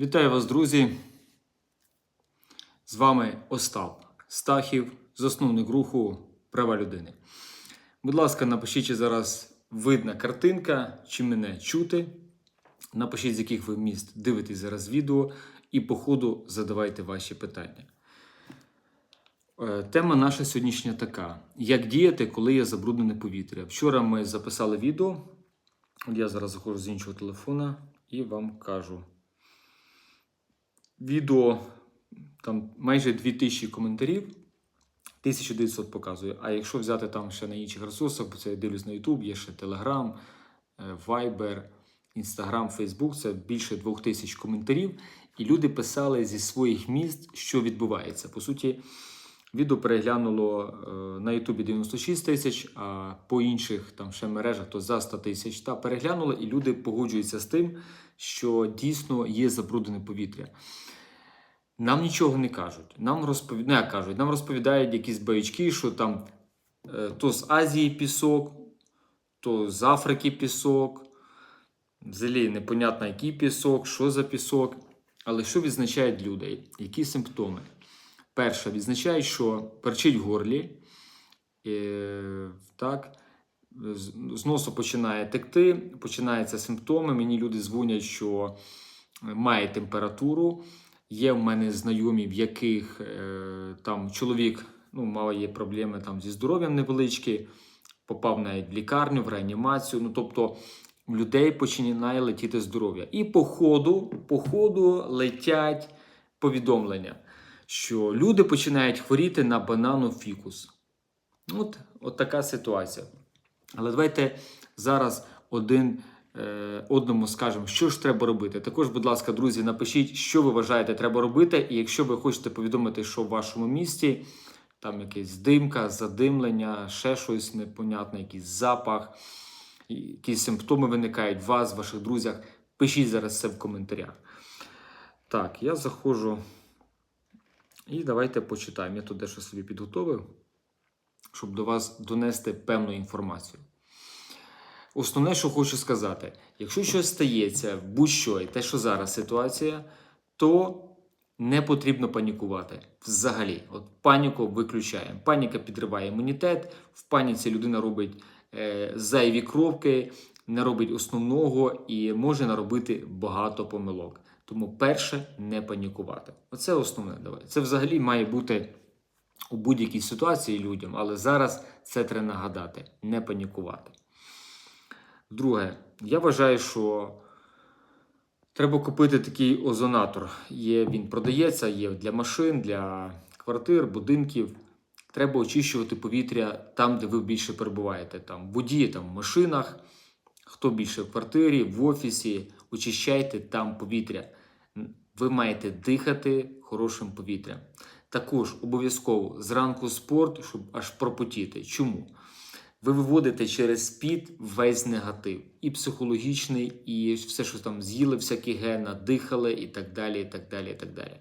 Вітаю вас, друзі! З вами Остап Стахів, засновник руху Права людини. Будь ласка, напишіть, чи зараз видна картинка, чи мене чути. Напишіть, з яких ви міст дивитесь зараз відео, і по ходу задавайте ваші питання. Е, Тема наша сьогоднішня така: як діяти, коли є забруднене повітря. Вчора ми записали відео. Я зараз заходжу з іншого телефона і вам кажу. Відео там майже 2000 коментарів, 1900 показує. А якщо взяти там ще на інших ресурсах, бо це я дивлюсь на YouTube, є ще Telegram, е, Viber, Instagram, Facebook, це більше 2000 коментарів. І люди писали зі своїх міст, що відбувається. По суті, відео переглянуло е, на YouTube 96 тисяч, а по інших там ще мережах то за 100 тисяч. Та переглянули, і люди погоджуються з тим, що дійсно є забруднене повітря. Нам нічого не кажуть. Нам розпові... не кажуть, нам розповідають якісь баячки, що там е, то з Азії пісок, то з Африки пісок. Взагалі непонятно, який пісок, що за пісок. Але що відзначають людей? Які симптоми? Перше, відзначає, що перчить в горлі, е, так, з носу починає текти, починаються симптоми. Мені люди дзвонять, що має температуру. Є в мене знайомі, в яких е, там чоловік ну, мав є проблеми там, зі здоров'ям невеличкі, попав навіть в лікарню, в реанімацію. Ну, тобто в людей починає летіти здоров'я. І по ходу, по ходу летять повідомлення, що люди починають хворіти на банану фікус. От, от така ситуація. Але давайте зараз один е, одному скажемо, що ж треба робити. Також, будь ласка, друзі, напишіть, що ви вважаєте, треба робити. І якщо ви хочете повідомити, що в вашому місті там якась димка, задимлення, ще щось непонятне, якийсь запах, якісь симптоми виникають в вас, в ваших друзях, пишіть зараз це в коментарях. Так, я заходжу. І давайте почитаємо. Я тут дещо собі підготовив, щоб до вас донести певну інформацію. Основне, що хочу сказати, якщо щось стається, будь-що, і те, що зараз ситуація, то не потрібно панікувати. Взагалі, от паніку виключаємо. Паніка підриває імунітет, в паніці людина робить е, зайві кровки, не робить основного і може наробити багато помилок. Тому перше не панікувати. Оце основне. Давай. Це взагалі має бути у будь-якій ситуації людям, але зараз це треба нагадати: не панікувати. Друге, я вважаю, що треба купити такий озонатор. Є, Він продається, є для машин, для квартир, будинків. Треба очищувати повітря там, де ви більше перебуваєте. Там в воді, там в машинах, хто більше в квартирі, в офісі. Очищайте там повітря. Ви маєте дихати хорошим повітрям. Також обов'язково зранку спорт, щоб аж пропотіти. Чому? Ви виводите через спід весь негатив, і психологічний, і все, що там з'їли, всякі гена, дихали, і так далі. і так далі, і так далі.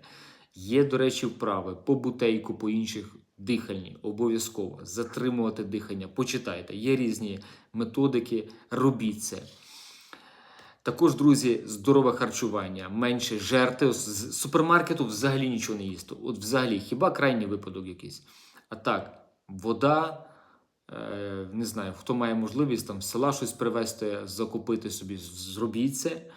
Є, до речі, вправи по бутейку, по інших дихальні, обов'язково затримувати дихання. Почитайте, є різні методики, робіть це. Також, друзі, здорове харчування, менше жерти. З супермаркету взагалі нічого не їсти. От взагалі, хіба крайній випадок якийсь. А так, вода. Е, не знаю, хто має можливість там з села щось привезти, закупити собі, зробіть це.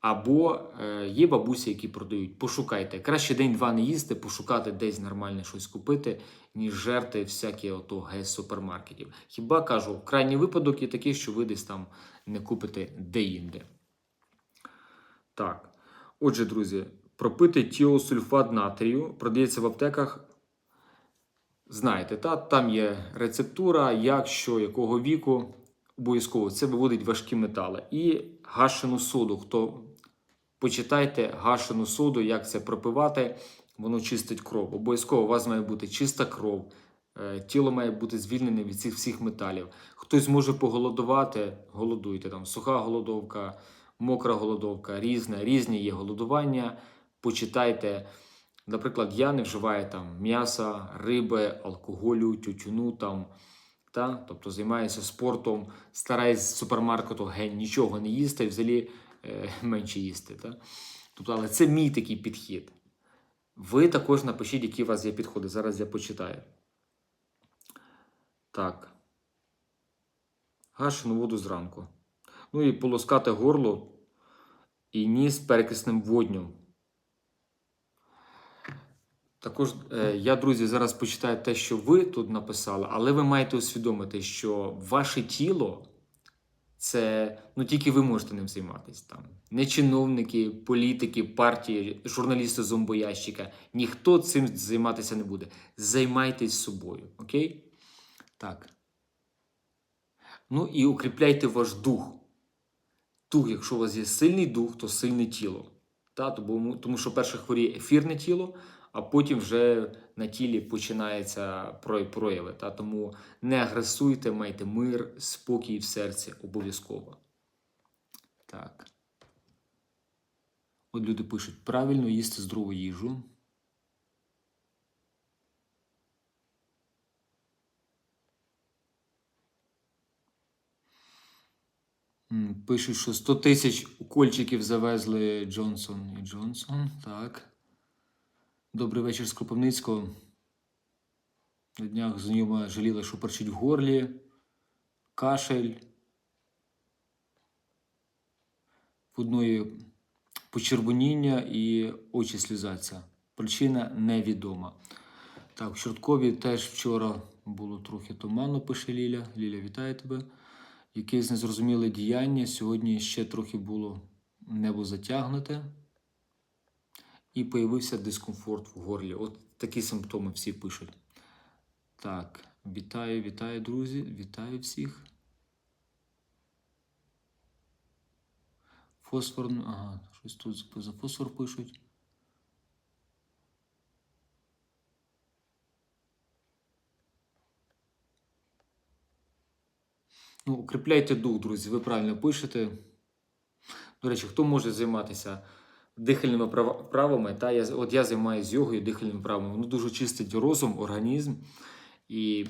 Або е, є бабусі, які продають. Пошукайте. Краще день-два не їсти, пошукати десь нормальне щось купити, ніж жерти всякі ото гес супермаркетів. Хіба кажу, крайній випадок є такий, що ви десь там не купите де-інде. Так. Отже, друзі, пропити тіосульфат натрію продається в аптеках. Знаєте, та, там є рецептура, як, що, якого віку. Обов'язково це виводить важкі метали. І гашену соду. Хто почитайте гашену соду, як це пропивати, воно чистить кров. Обов'язково у вас має бути чиста кров, е, тіло має бути звільнене від цих всіх металів. Хтось може поголодувати, голодуйте там суха голодовка, мокра голодовка, різна, різні є голодування. Почитайте. Наприклад, я не вживаю там м'яса, риби, алкоголю, тютюну там. Та? Тобто займаюся спортом, стараюсь з супермаркету геть нічого не їсти, взагалі е, менше їсти. Та? Тобто, але це мій такий підхід. Ви також напишіть, які у вас є підходи. Зараз я почитаю. Так. Гашену воду зранку. Ну і полоскати горло і ніс перекисним воднем. Також е, я, друзі, зараз почитаю те, що ви тут написали, але ви маєте усвідомити, що ваше тіло це ну тільки ви можете ним займатися. Там не чиновники, політики, партії, журналісти зомбоящика. Ніхто цим займатися не буде. Займайтесь собою, окей? Так. Ну і укріпляйте ваш дух. Дух, якщо у вас є сильний дух, то сильне тіло. Та, тому, тому що перше хворіє ефірне тіло, а потім вже на тілі починаються прояви. Та? Тому не агресуйте, майте мир, спокій в серці обов'язково. Так. От люди пишуть: правильно їсти здорову їжу. Пишуть, що 100 тисяч укольчиків завезли Джонсон і Джонсон. Так. Добрий вечір з Кропивницького. На днях знайома жаліла, що перчить в горлі, кашель. В одної почервоніння і очі слізаться. Причина невідома. Так, в Чорткові теж вчора було трохи туманно, пише Ліля. Ліля, вітаю тебе. Якесь незрозуміле діяння. Сьогодні ще трохи було небо затягнуте. І появився дискомфорт в горлі. От такі симптоми всі пишуть. Так, вітаю, вітаю, друзі. Вітаю всіх. Фосфор. Ага, щось тут за фосфор пишуть. Ну, укріпляйте дух, друзі, ви правильно пишете. До речі, хто може займатися дихальними права- вправами? Та я, от я займаюся йогою, дихальними вправами. Воно дуже чистить розум, організм. І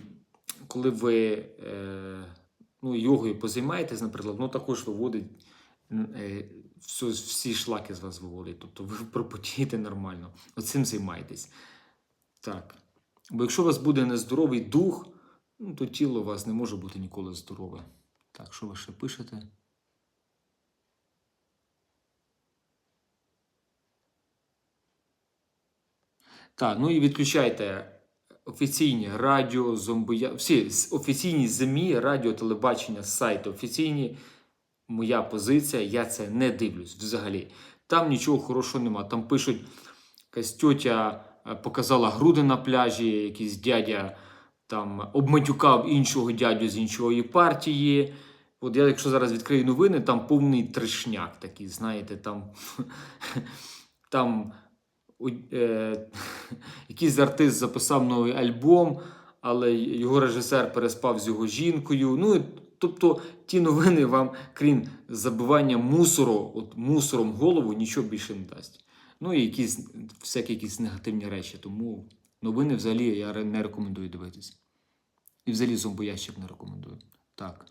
коли ви е, ну, йогою позаймаєтесь, наприклад, воно також виводить е, всю, всі шлаки з вас виводить. Тобто ви пропотієте нормально. Оцим займайтесь. Так. Бо якщо у вас буде нездоровий дух, ну, то тіло у вас не може бути ніколи здорове. Так, що ви ще пишете? Так, ну і відключайте офіційні радіо, зомбоя... всі офіційні ЗМІ, радіо, телебачення, сайти офіційні. Моя позиція, я це не дивлюсь взагалі. Там нічого хорошого нема. Там пишуть, якась тьотя е, показала груди на пляжі, якийсь дядя там обматюкав іншого дядю з іншої партії. От я, якщо зараз відкрию новини, там повний трешняк такий, знаєте, там, там е, якийсь артист записав новий альбом, але його режисер переспав з його жінкою. Ну, тобто ті новини вам, крім забивання мусору, от мусором голову, нічого більше не дасть. Ну і якісь всякі якісь негативні речі. Тому новини взагалі я не рекомендую дивитися. І взагалі зомбоящик не рекомендую. Так.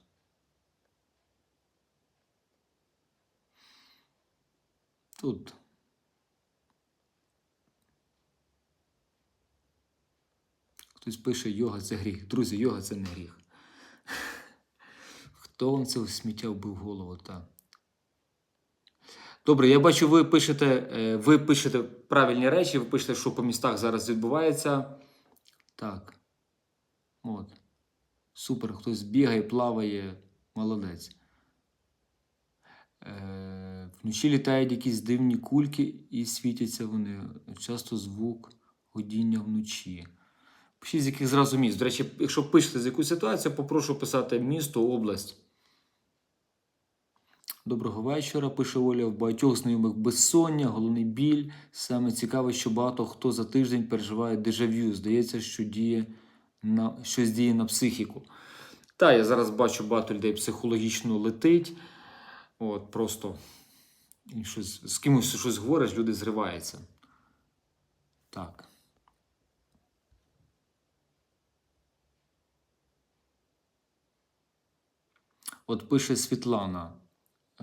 Тут. Хтось пише, йога це гріх. Друзі, йога це не гріх. Хто вам це сміття вбив голову? Та? Добре, я бачу, ви пишете, е, ви пишете правильні речі, ви пишете, що по містах зараз відбувається. Так. От. Супер, хтось бігає, плаває, молодець. Е, вночі літають якісь дивні кульки і світяться вони. Часто звук годіння вночі. Пишіть, з яких зразу міст. До речі, якщо пишете з якусь ситуацію, попрошу писати місто, область. Доброго вечора, пише Оля. В багатьох знайомих безсоння, головний біль. Саме цікаве, що багато хто за тиждень переживає дежавю. Здається, що діє на щось діє на психіку. Та, я зараз бачу багато людей психологічно летить. От, просто щось, з кимось щось говориш, люди зриваються. Так. От пише Світлана.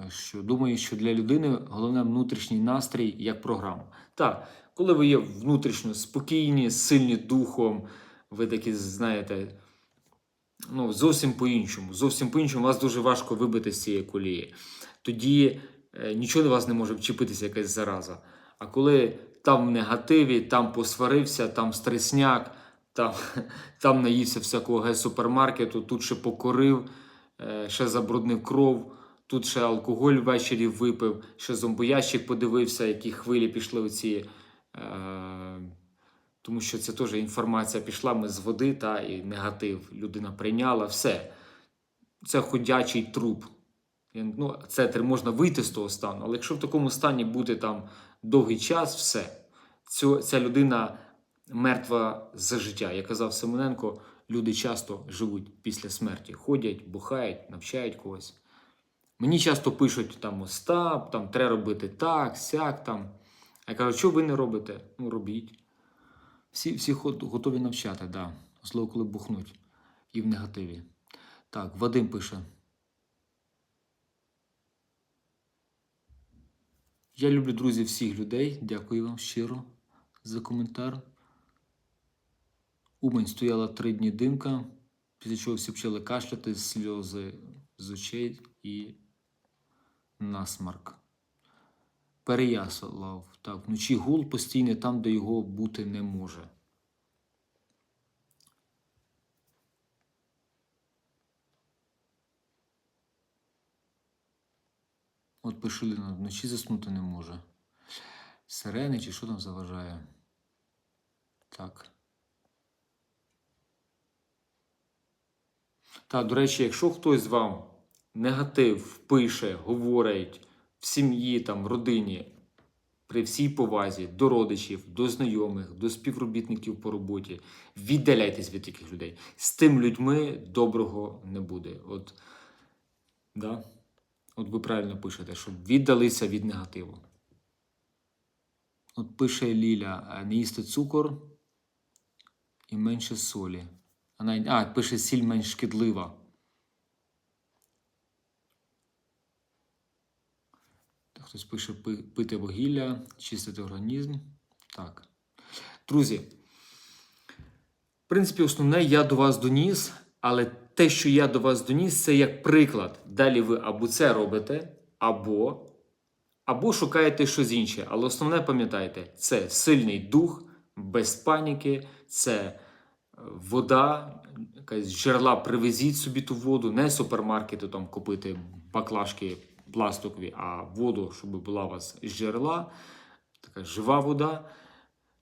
Е, що думаю, що для людини головне внутрішній настрій як програма. Так, коли ви є внутрішньо спокійні, сильні духом, ви такі знаєте, ну, зовсім по-іншому. Зовсім по-іншому вас дуже важко вибити з цієї колії. Тоді е, нічого до вас не може вчепитися якась зараза. А коли там в негативі, там посварився, там стресняк, там, там наївся всякого ге-супермаркету, тут ще покорив, е, ще забруднив кров, тут ще алкоголь ввечері випив, ще зомбоящик подивився, які хвилі пішли оці. Е, тому що це теж інформація пішла ми з води, та і негатив. Людина прийняла все. Це ходячий труп. Ну, це можна вийти з того стану, але якщо в такому стані бути там довгий час, все. Цю, ця людина мертва за життя. Як казав Семененко, люди часто живуть після смерті. Ходять, бухають, навчають когось. Мені часто пишуть там Остап, там треба робити так, сяк там. Я кажу, що ви не робите? Ну, робіть. Всі, всі готові навчати, да. Особливо, коли бухнуть. І в негативі. Так, Вадим пише. Я люблю, друзі, всіх людей. Дякую вам щиро за коментар. Умань стояла три дні димка, після чого всі почали кашляти, сльози з очей і насмарк. Переяслав. Так, вночі гул постійний там, де його бути не може. От пише Ліна, вночі заснути не може. Сирени чи що там заважає? Так. Так, до речі, якщо хтось вам негатив пише, говорить в сім'ї, там, в родині, при всій повазі до родичів, до знайомих, до співробітників по роботі, віддаляйтесь від таких людей. З тим людьми доброго не буде. От, да? От ви правильно пишете, щоб віддалися від негативу. От пише Ліля, не їсти цукор і менше солі. А пише сіль менш шкідлива. Так, Хтось пише пити вугілля, чистити організм. Так. Друзі, в принципі, основне я до вас доніс, але те, що я до вас доніс, це як приклад. Далі ви або це робите, або, або шукаєте щось інше. Але основне пам'ятайте, це сильний дух, без паніки, це е, вода, якась джерела, привезіть собі ту воду, не з супермаркету там купити баклажки пластикові, а воду, щоб була у вас з джерела, така жива вода.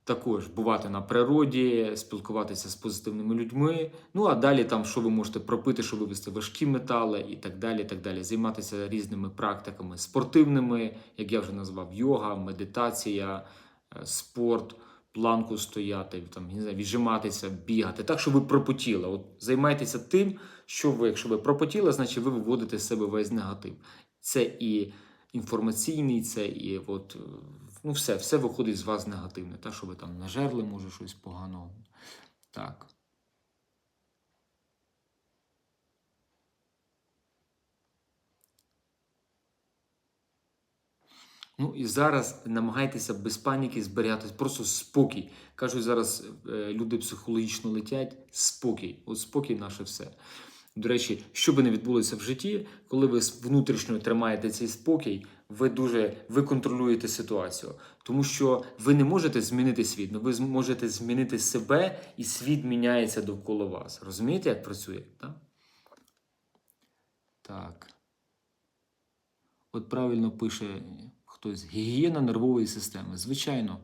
Також бувати на природі, спілкуватися з позитивними людьми. Ну а далі там, що ви можете пропити, щоб вивести важкі метали і так далі. так далі. Займатися різними практиками спортивними, як я вже назвав, йога, медитація, е, спорт, планку стояти, там, не знаю, віджиматися, бігати. Так, щоб ви пропотіли. От займайтеся тим, що ви, якщо ви пропотіли, значить ви виводите з себе весь негатив. Це і інформаційний, це і от, ну все, все виходить з вас негативне. Та, що ви там нажерли, може, щось поганого. Так. Ну і зараз намагайтеся без паніки зберігати просто спокій. Кажуть, зараз е, люди психологічно летять. Спокій. От спокій наше все. До речі, що би не відбулося в житті, коли ви внутрішньо тримаєте цей спокій, ви дуже ви контролюєте ситуацію, тому що ви не можете змінити світ, але ви з- можете змінити себе, і світ міняється довкола вас. Розумієте, як працює? Так. так. От правильно пише хтось: гігієна нервової системи. Звичайно.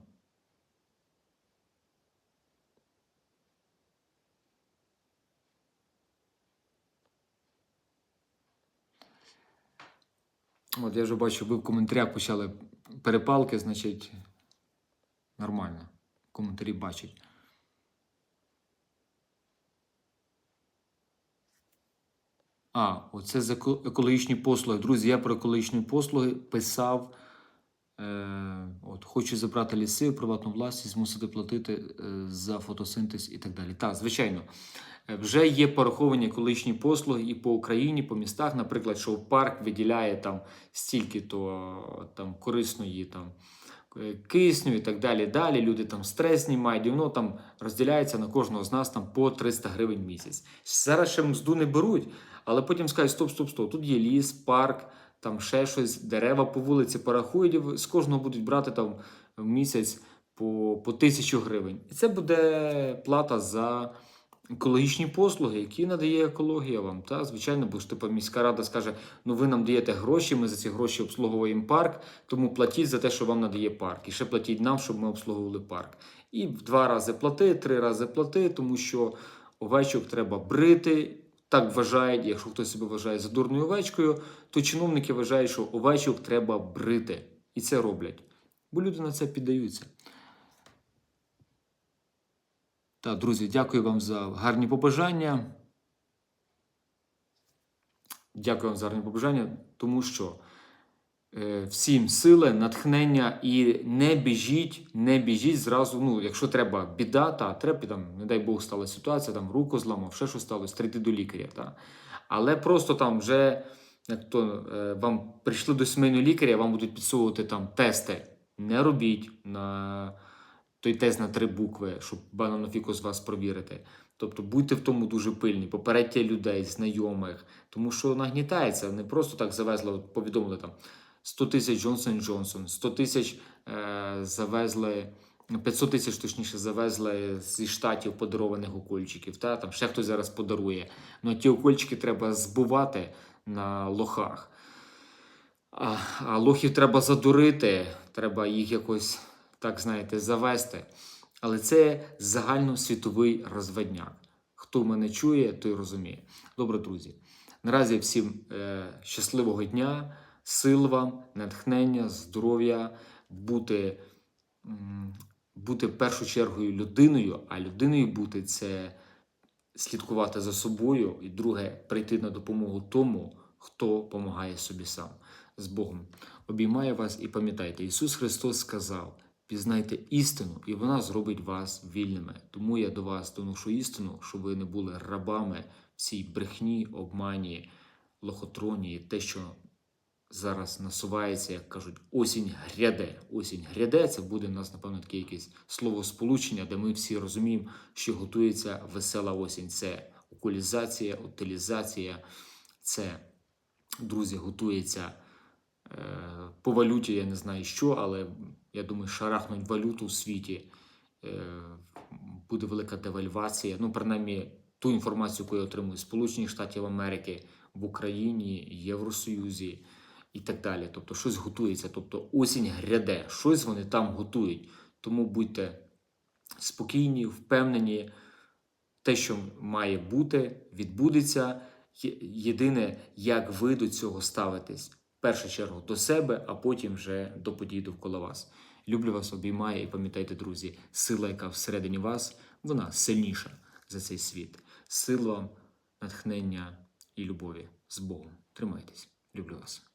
От я вже бачу, ви в коментарях почали перепалки, значить, нормально. Коментарі бачать. А, оце за екологічні послуги. Друзі, я про екологічні послуги писав. Е, от, хочу забрати ліси в приватну власність, змусити платити е, за фотосинтез і так далі. Так, звичайно. Вже є пораховані екологічні послуги і по Україні, по містах, наприклад, що парк виділяє там стільки-то там корисної там е, кисню і так далі. Далі люди там стрес знімають, і воно там розділяється на кожного з нас там по 300 гривень в місяць. Зараз ще мзду не беруть, але потім скажуть: стоп, стоп, стоп, тут є ліс, парк, там ще щось, дерева по вулиці порахують, з кожного будуть брати там в місяць по, по тисячу гривень. І це буде плата за екологічні послуги, які надає екологія вам. Та, звичайно, бо ж типу, міська рада скаже: ну ви нам даєте гроші, ми за ці гроші обслуговуємо парк, тому платіть за те, що вам надає парк. І ще платіть нам, щоб ми обслуговували парк. І в два рази плати, три рази плати, тому що овечок треба брити. Так вважають, якщо хтось себе вважає за дурною овечкою, то чиновники вважають, що овечок треба брити. І це роблять. Бо люди на це піддаються. Так, друзі, дякую вам за гарні побажання. Дякую вам за гарні побажання, тому що е, всім сили, натхнення і не біжіть, не біжіть зразу. Ну, якщо треба біда, та треба там, не дай Бог, стала ситуація, там руку зламав, ще щось сталося, треба до лікаря. Та. Але просто там вже як то, е, вам прийшли до сімейного лікаря, вам будуть підсовувати там тести. Не робіть на той тест на три букви, щоб бананофіку з вас провірити. Тобто будьте в тому дуже пильні, попередьте людей, знайомих, тому що нагнітається, не просто так завезли, от повідомили там 100 тисяч Джонсон Джонсон, 100 тисяч е, завезли, 500 тисяч точніше завезли зі штатів подарованих укольчиків. Та? Там ще хтось зараз подарує. Ну ті укольчики треба збувати на лохах. А, а лохів треба задурити, треба їх якось, так знаєте, завести. Але це загальносвітовий розведняк. Хто мене чує, той розуміє. Добре, друзі. Наразі всім е, щасливого дня, сил вам, натхнення, здоров'я, бути, бути першу чергою людиною, а людиною бути це слідкувати за собою, і друге прийти на допомогу тому, хто допомагає собі сам. З Богом. Обіймаю вас і пам'ятайте, Ісус Христос сказав: пізнайте істину, і вона зробить вас вільними. Тому я до вас доношу істину, щоб ви не були рабами цій брехні, обмані, лохотроні, те, що зараз насувається, як кажуть, осінь гряде. Осінь гряде, це буде у нас, напевно, таке якесь словосполучення, де ми всі розуміємо, що готується весела осінь. Це окулізація, утилізація, це, друзі, готується. Е, По валюті я не знаю що, але я думаю, шарахнуть валюту у світі. Е, Буде велика девальвація. Ну, принаймні, ту інформацію, яку я отримую Сполучених Штатів Америки, в Україні, Євросоюзі і так далі. Тобто, щось готується. Тобто осінь гряде, щось вони там готують. Тому будьте спокійні, впевнені, те, що має бути, відбудеться. Єдине, як ви до цього ставитесь. Першу чергу до себе, а потім вже до подій довкола вас. Люблю вас, обіймаю і пам'ятайте, друзі, сила, яка всередині вас, вона сильніша за цей світ. Сила, натхнення і любові з Богом. Тримайтесь. Люблю вас.